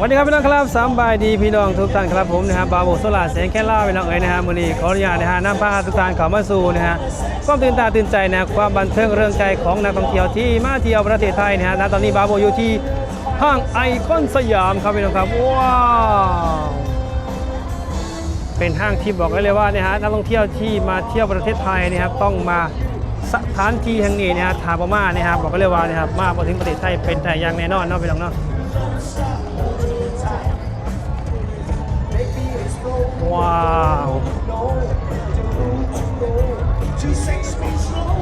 วัสดีครับพี่น้องครับสามบายดีพี่น้องทุกท่านครับผมนะฮะบาโบโซลาแสงแค่ล่าพี่น้องเอ๋ยนะฮะมือนี้ขออนุญาตนะฮะนำพาทุกท่านเข้ามาสู่นะฮะความตื่นตาตื่นใจนะความบันเทิงเรื่องใจของนักท่องเที่ยวที่มาเที่ยวประเทศไทยนะฮะณตอนนี้บาโบอยู่ที่ห้างไอคอนสยามครับพี่น้องครับว้าวเป็นห้างที่บอกได้เลยว่านะฮะนักท่องเที่ยวที่มาเที่ยวประเทศไทยนะครับต้องมาสถานที่แห่งนี้นะฮะทาบมานะครับบอกได้เลยว่านะครับมาพอถึงประเทศไทยเป็นแต่อย่างแน่นอนเนาะพี่น้องเนาะ ว้าว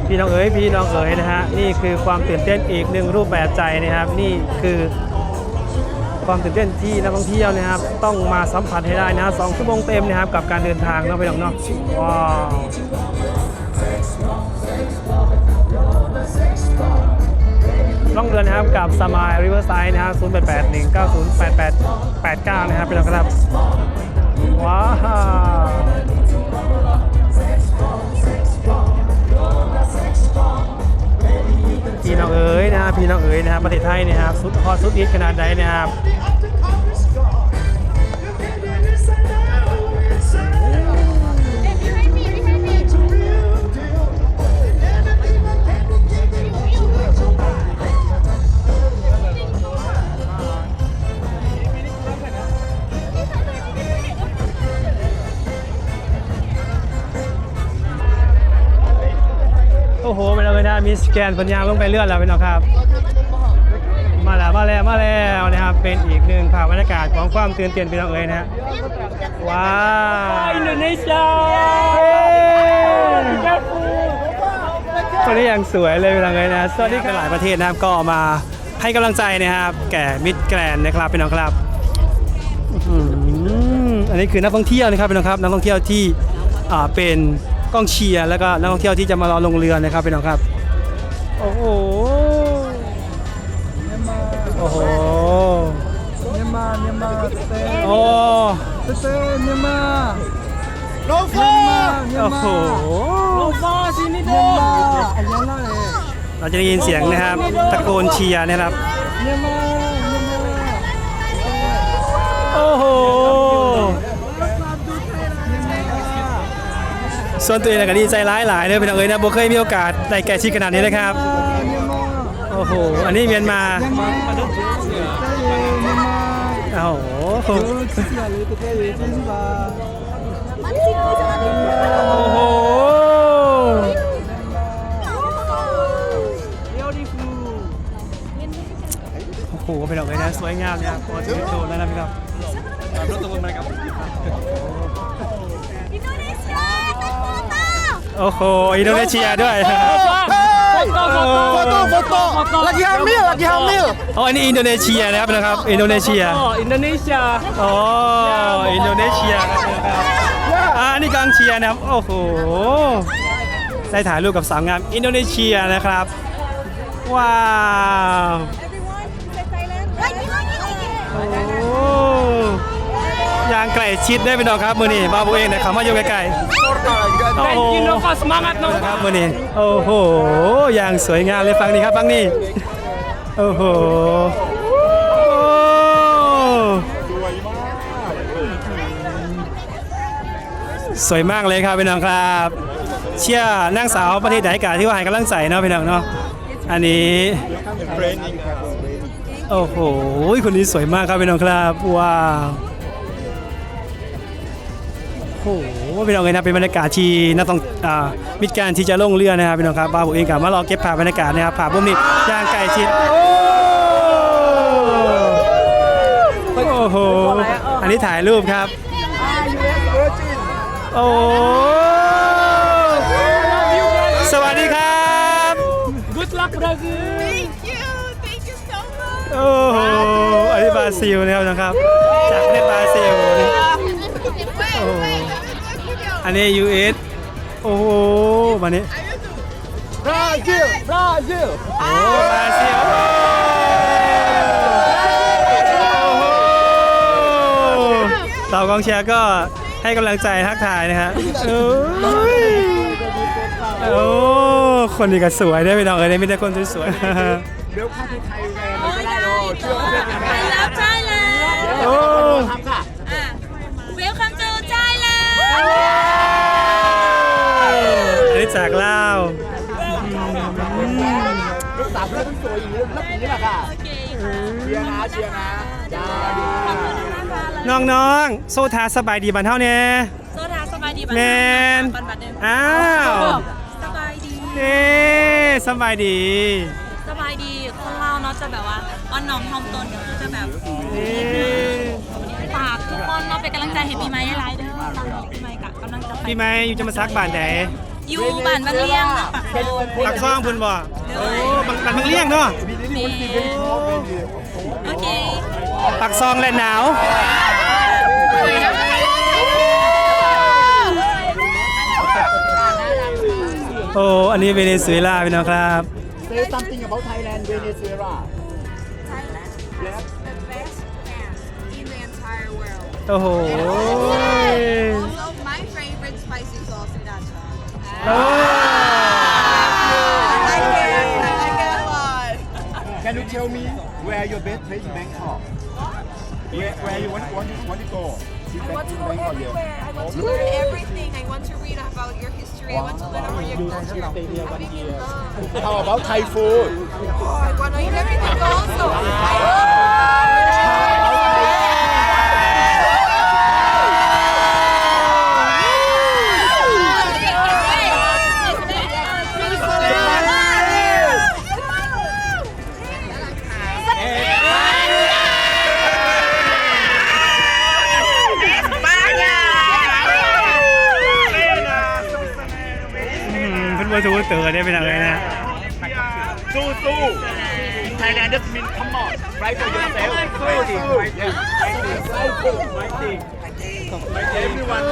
พี่น้องเอ๋ยพี่น้องเอ๋ยนะฮะนี่คือความตื่นเต้นอีกหนึ่งรูปแบบใจนะครับ นี่คือความตื่นเต้นที่นักท่องเที่ยวนะครับ ต้องมาสัมผัสให้ได้นะฮะสองชั่วโมงเต็มนะครับ กับการเดินทางเนาะพี่น้องเนาะว้าวล่องเรือนะครับกับสมายริเวอร์ไซด์นะครับ0 8 8 1 9 0 8 8 8 9 นะครับพี่น้องครับ ว้าวพี่น้องเอ๋ยนะครับพี่น้องเอ๋ยนะครับประเทศไทยนะครับสุดฮอตสุดอิทขนาดใดนะครับ ม่ต้องเลยนะมีสแกนปัญญางลงไปเลื่อนแล้วพี่น้องครับ มาแล้วมาแล้วมาแล้วนะครับ เป็นอีกหนึ่งภาพบรรยากาศของความตื่นเต้นพี่น้องเอ๋ยนะฮะว้าวอินโดนีเซียคนนี้ยังสวยเลยพี่น้องเอ๋ยนะสวัสดีครับหลายประเทศนะครับก็มาให้กำลังใจนะครับ แก่มิตรแกรนด์นะครับพี่น้องครับอืมอันนี้คือนักท่องเที่ยวนะครับพี่น้องครับนักท่องเที่ยวที่อ่าเป็นกองเชียร์แล้วก็นักท่องเที่ยวที่จะมารอลงเรือนะครับพี่น้องครับโอ้โหโอ้โห Myanmar, Myanmar, stay, โอ้ stay, Myanmar, โอ้โห Myanmar, sini dong. Myanmar, ayan lah eh. เราจะได้ยินเสียงนะครับตะโกนเชียร์นะครับ Myanmar, Myanmar. โอ้โห ส่วนตัวเองก็ดีใจร้ายหลายเลยพี่น้องเอ๋ยนะโบเคยมีโอกาสได้แก่ชิดขนาดนี้นะครับ โอ้โห อันนี้เมียนมาโอ้โหโอ้โหโอ้โหเป็นดอกไม้นะสวยงามเนี่ยพอจะโดนแล้วนะพี่ครับรถตัวมันครับ โอ้โหอินโดนีเซียด้วย Foto, foto. Lagi hamil, lagi hamil. อ๋ออันนี้อินโดนีเซียนะครับนะครับ อินโดนีเซีย อินโดนีเซียอ๋อ อินโดนีเซียนะครับอ่าอันนี้กองเชียร์นะครับ โอ้โห ได้ถ่ายรูปกับสาวงามอินโดนีเซียนะครับ ว้าว ยางไกลชิดได้เป็นดอกครับมือนี่บาบูเองเนี่ยเขามาอยู่ใกล้ๆโอ้ Thank โห you Nova semangat นะ Nova ครับมือนี่โอ้โหอย่างสวยงามเลยฟังนี่ครับฟังนี่โอ้โหโอ้สวยมากเลยครับพี่น้องครับ เชื่อนางสาวประเทศไหนกาที่ว่าให้กำลังใส่เนาะพี่น้องเนาะอันนี้โอ้โหคนนี้สวยมากครับพี่น้องครับว้าว โอ้โหพี่น้องเอ้ยนะเป็นบรรยากาศที่นักต้องอ่ามิตรการที่จะลงเรือนะครับพี่น้องครับบ้าผมเองกับมารอเก็บภาพบรรยากาศนะครับภาพพวกนี้ย่างไก่ชิดโอ้โหอันนี้ถ่ายรูปครับโอ้สวัสดีครับ Good luck Brazil Thank you, thank you so much. โอ้โหอันนี้บราซิลนะครับนะครับจากประเทศบราซิล Wait, wait, wait. อันนี้ US โอ้โหวันนี้ Brazil, Brazil. โอ้บราซิลโอ้โหเรากองเชียร์ก็ให้กำลังใจทักทายนะครับโอ้ยโอ้คนนี้ก็สวยได้วยพี่น้องเอ้ยไม่ได้คนสวยๆ I love Thailand. น สากเล่าลูกสาวเพื่อนสวยอย่างนี้แล้วอย่างนี้แหละค่ะเชียร์นะเชียร์นะจ้าน้องๆ โซทาสบายดีบันเท่าเนี่ยโซทาสบายดีบันเนียนอ้าวสบายดีเน่สบายดีสบายดีคนเราเนาะจะแบบว่าอ่อนน้อมทอมตนจะแบบนี่ฝากทุกคนเนาะเปกำลังใจเห้ปีใหม่ให้ไรเด้อปีใหม่กะกำลังจะปีใหม่อยู่จะมาซักบ้านไหน อยู่บ้านบางเลี้ยงเนาะปากโซนปักซ่องเพุ่นบ่โอ้บังบันบังเลี่ยงเนาะโอเคปักซองและหนาวโอ้อันนี้เวเนซุเอลาพี่น้องครับ Say something about Thailand Venezuela Thailand Yes. the best dance in the entire world โอ้โห I like it I like it a lot Can you tell me where your best place in Bangkok Where where you want want to want to go I want to go everywhere. I want to learn everything. I want to read about your history. I want to learn about your culture. In love. How about Thai food Oh, I want to eat everything also. España. มันมาทูเตอร์ได้เป็นอะไรนะ สู้สู้ไทยแลนด์ดัสมินทัมมอดไรฟ์ตัวเซลสู้สู้สู้สู้ไฟติ้งไฟติ้งทุกวัน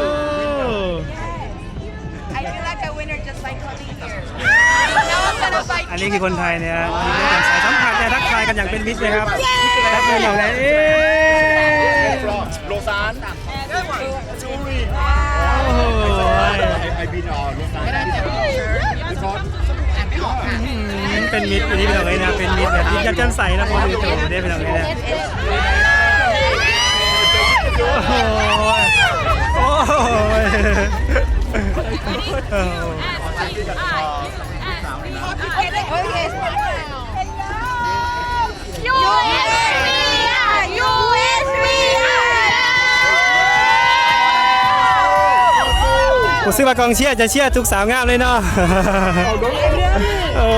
I feel like a winner just by coming here. No one's gonna fight. อันนี้คือคนไทยเนี่ยมีการสายสัมพันธ์และทักทายกันอย่างเป็นมิตรนะครับและเป็นอย่างไรโลซานจูรีโอ้โห I been on โลซาน เป็นมิตรอันนี้เป็นอะไรนะ เป็นมิตรแบบยิ้มแย้มแจ่มใสนะคนอื่นโตได้เป็นอะไรนะโอ้โหโอ้โหโอ้โห ผมซื้อมากองเชียร์จะเชียร์ทุกสาวงามเลยเนาะโอ้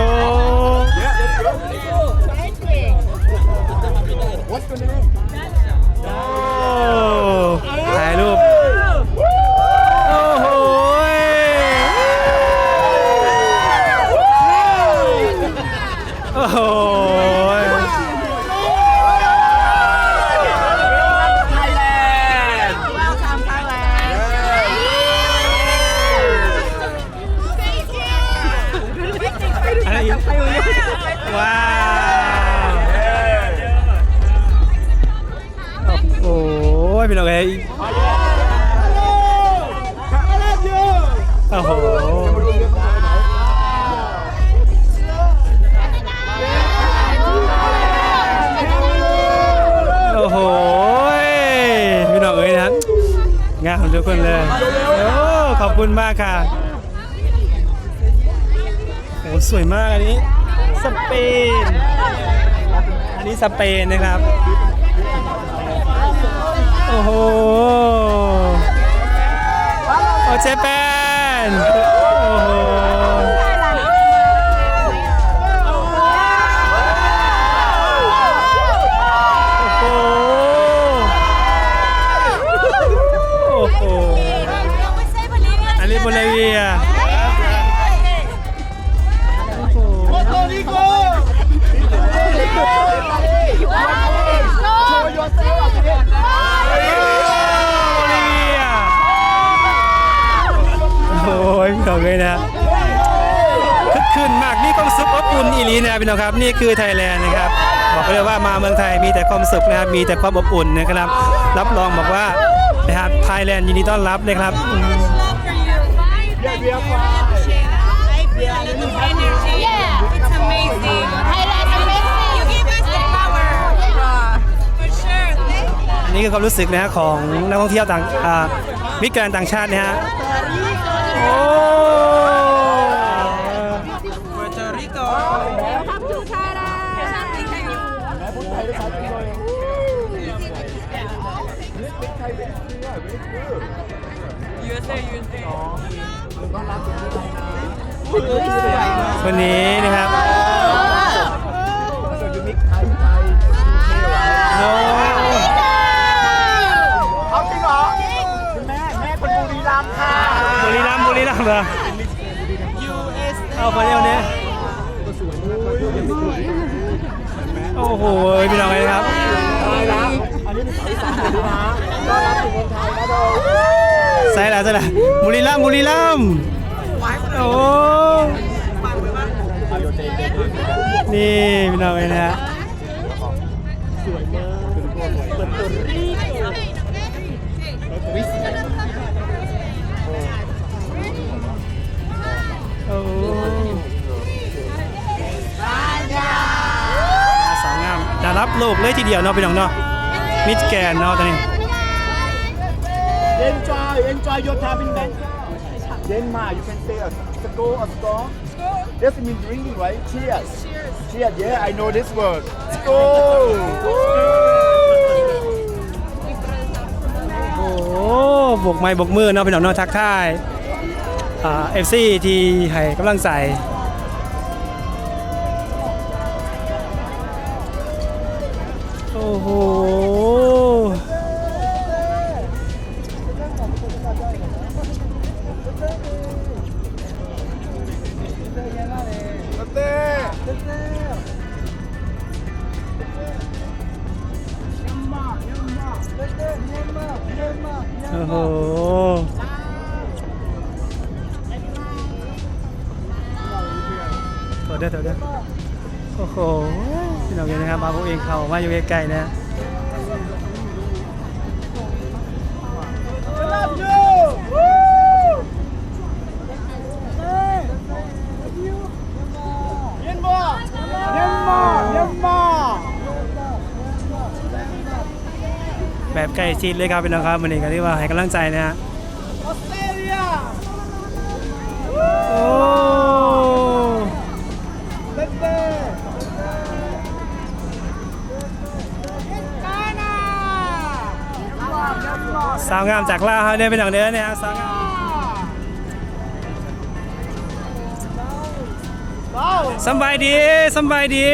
คุณมากค่ะโอ้สวยมากอันนี้ สเปน อันนี้สเปนนะครับ โอ้โหโอเจแปนโอ้โห นะครับพี่น้องครับนี่คือไทยแลนด์นะครับ บอกเลยว่ามาเมืองไทยมีแต่ความสุขนะครับ มีแต่ความอบอุ่นนะครับ รับรองบอกว่านะครับไทยแลนด์ยินดีต้อนรับนะครับอืม Yeah, we are fine. Energy. Yeah, it's amazing. Thailand amazing. You give us the power. For sure. Thank อันนี้คือความรู้สึกนะฮะของนักท่องเที่ยวต่างอ่ามิตรการต่างชาตินะฮะ โอ้ USA USA ควันนี้นะครับเอาจริงเหรอคุณแม่แม่คนบุรีรัมยค่ะบุรีรัมบุรีรัมเหรอ USA เอาไปเร็วนี้โอ้โหพี่น้องไลครับตายแล้อันนี้เป็นสายสามนะ ต้อนรับสู่เมืองไทยนะโดใส่ละใส่ละบุรีรัมย์บุรีรัมย์โอ้นี่พี่น้องเลยนะฮะโอ้สาวงามจะรับโลกเลยทีเดียวเนาะพี่น้องเนาะมิดแกรนด์เนาะตอนนี้ Enjoy enjoy your time in Bangkok Denmark you can say a score a score This means drinking right Cheers Cheers yeah I know this word Score โอ้โหบกไม้บกมือเนาะพี่น้องเนาะทักทายอ่าเอฟซีที่ให้กำลังใจโอ้โห โอ้โหถอดเด้อถอดเด้อโอ้โหพี่น้องเห็นนะครับมาพวกเองเขามาอยู่ใกล้ๆนะ ใกล้ชิดเลยครับพี่น้องครับวันนี้ก็เรียกว่าให้กำลังใจนะฮะ Australia โอ้ Let's go สาวงามจากลาวเนี่ยพี่น้องเด้อเนี่ยฮะสาวงาม Wow สำบายดีสำบายดี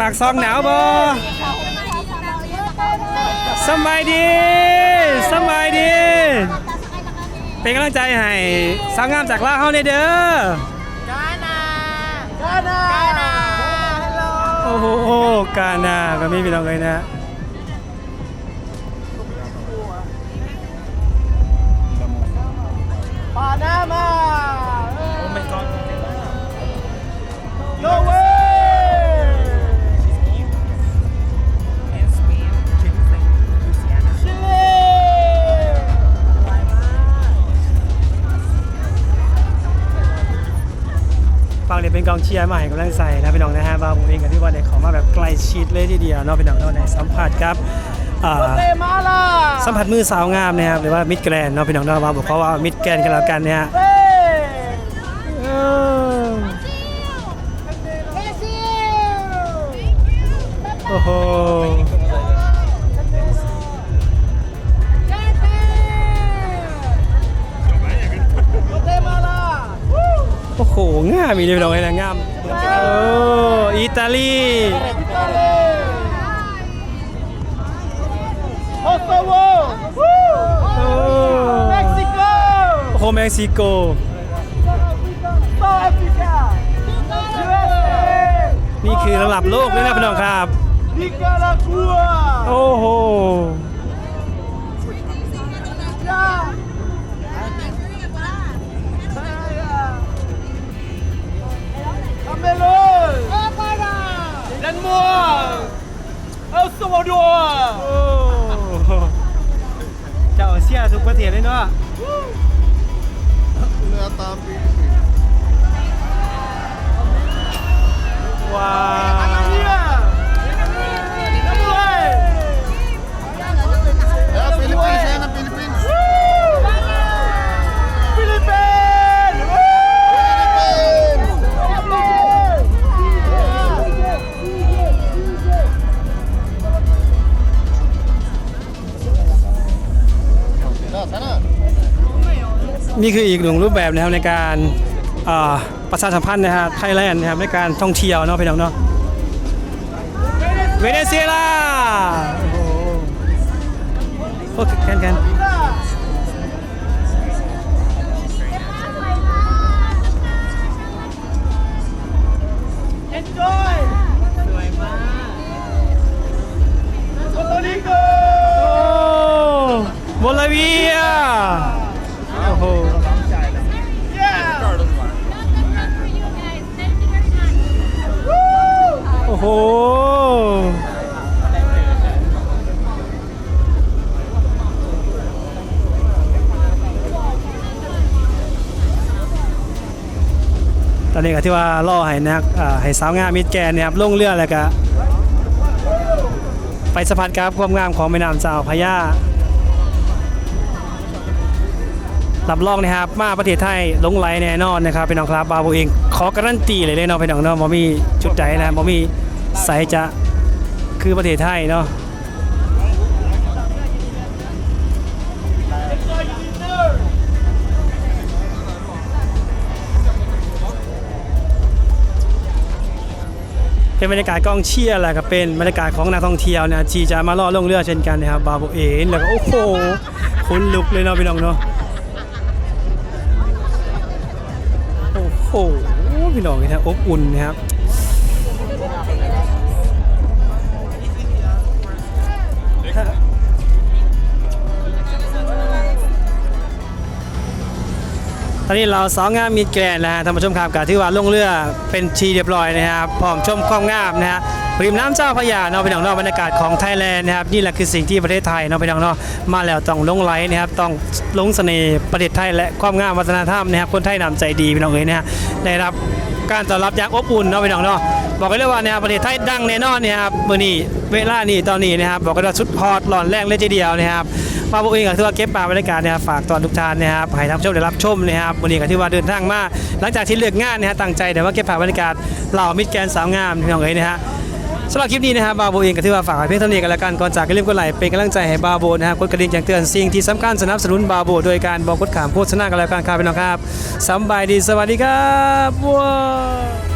ปากซองหนาวบ่ สำบายดีสำบายดี เป็นกำลังใจให้สาวงามจากลาวเฮาเนี่ยเด้อ Ghana โอ้โหกานาก็มีพี่น้องเลยนะ Panama Oh my god No way ฟังเนี่ยเป็นกองเชียร์มาให้กำลังใจนะพี่น้องนะฮะบางผมเองกับที่ว่าเนี่ยขอมาแบบใกล้ชิดเลยทีเดียวเนาะพี่น้องเนาะในสัมผัสครับอ่า Guatemala สัมผัสมือสาวงามนะครับหรือว่ามิดแกรนเนาะพี่น้องเนาะว่าบอกเขาว่ามิดแกรนกันแล้วกันเนี่ยฮะามมีเลยพี่น้องเลยนะงาม โอ้อิตาลี Italy Kosovo โอ้ Mexico โอ้โหเม็กซิโก South Africa USA นี่คือระดับโลกเลยนะพี่น้องครับ Nicaragua โอ้โห Cameroon Denmark El Salvador โอ้เจ้าเชียร์ทุกประเทศเลยเนาะ เรือตามปี นี่คืออีกหนึ่งรูปแบบนะครับในการเอ่อประชาสัมพันธ์นะครับไทยแลนด์นะครับในการท่องเที่ยวเนาะพี่น้องเนาะเวเนซุเอลาโอ้โหโอ้แกันกันโอ้โบลาเวียโอ้โห โอ้โห ตอนนี้ก็ที่ว่าล่อให้นักให้สาวงามมิดแกนนะครับลงเรือแล้วก็ไปสัมผัสกับความงามของแม่น้ำเจ้าพระยารับรองนะครับมาประเทศไทยลงไหลแน่นอนนะครับพี่น้องครับบาโบเองขอการันตีเลยเลยเนาะพี่น้องเนาะบ่มีจุดใดนะบ่มี ใสจะคือประเทศไทยเนาะเป็นบรรยากาศกองเชียร์แหละก็เป็นบรรยากาศของนักท่องเที่ยวนะที่จะมาล่อลงเรือเช่นกันนะครับบาโบเองแล้วก็โอ้โหคนลุกเลยเนาะพี่น้องเนาะโอ้โหพี่น้องนี่นะอบอุ่นนะครับ ตอนนี้เราสองงามมีแกรนนะฮะท่านผู้ชมครับกาที่ว่าลงเรือเป็นทีเรียบร้อยนะครับพร้อมชมความงามนะฮะริมน้ำเจ้าพระยาเนาะเป็นของนอกบรรยากาศของไทยแลนด์นะครับนี่แหละคือสิ่งที่ประเทศไทยเนาะเป็นของนอกมาแล้วต้องลงไหลนะครับต้องลงเสน่ห์ประเทศไทยและความงามวัฒนธรรมนะครับคนไทยนำใจดีพี่น้องเอ๋ยนะฮะได้รับการต้อนรับอย่างอบอุ่นเนาะพี่น้องนอก บอกกันเลยว่านะครับประเทศไทยดังแน่นอนนะครับมื่อนี้เวลานี้ตอนนี้นะครับบอกกันว่าชุดฮอตหลอนแรงเลยทีเดียวนะครับมาบุเองก็ถือว่าเก็บปลาบรรยากาศนะครับฝากตอนทุกท่านนะครับให้ท่านผู้ชมได้รับชมนะครับวันนี้ก็ถือว่าเดินทางมาหลังจากที่เลือกงานนะฮะตั้งใจแต่ว่าเก็บภาพบรรยากาศเหล่ามิตรแกนสาวงามพี่น้องเอ๋ยนะฮะสำหรับคลิปนี้นะครับบาโบเองก็ถือว่าฝากไว้เพียงเท่านี้กันแล้วกันก่อนจากก็อย่มกดไลค์เป็นกำลังใจให้บาโบนะครับกดกระดิ่งแจ้งเตือนสิ่งที่สำคัญสนับสนุนบาโบโดยการบอกกดขามโฆษณากันแล้วกันครับพี่น้องครับสบายดีสวัสดีครับว้า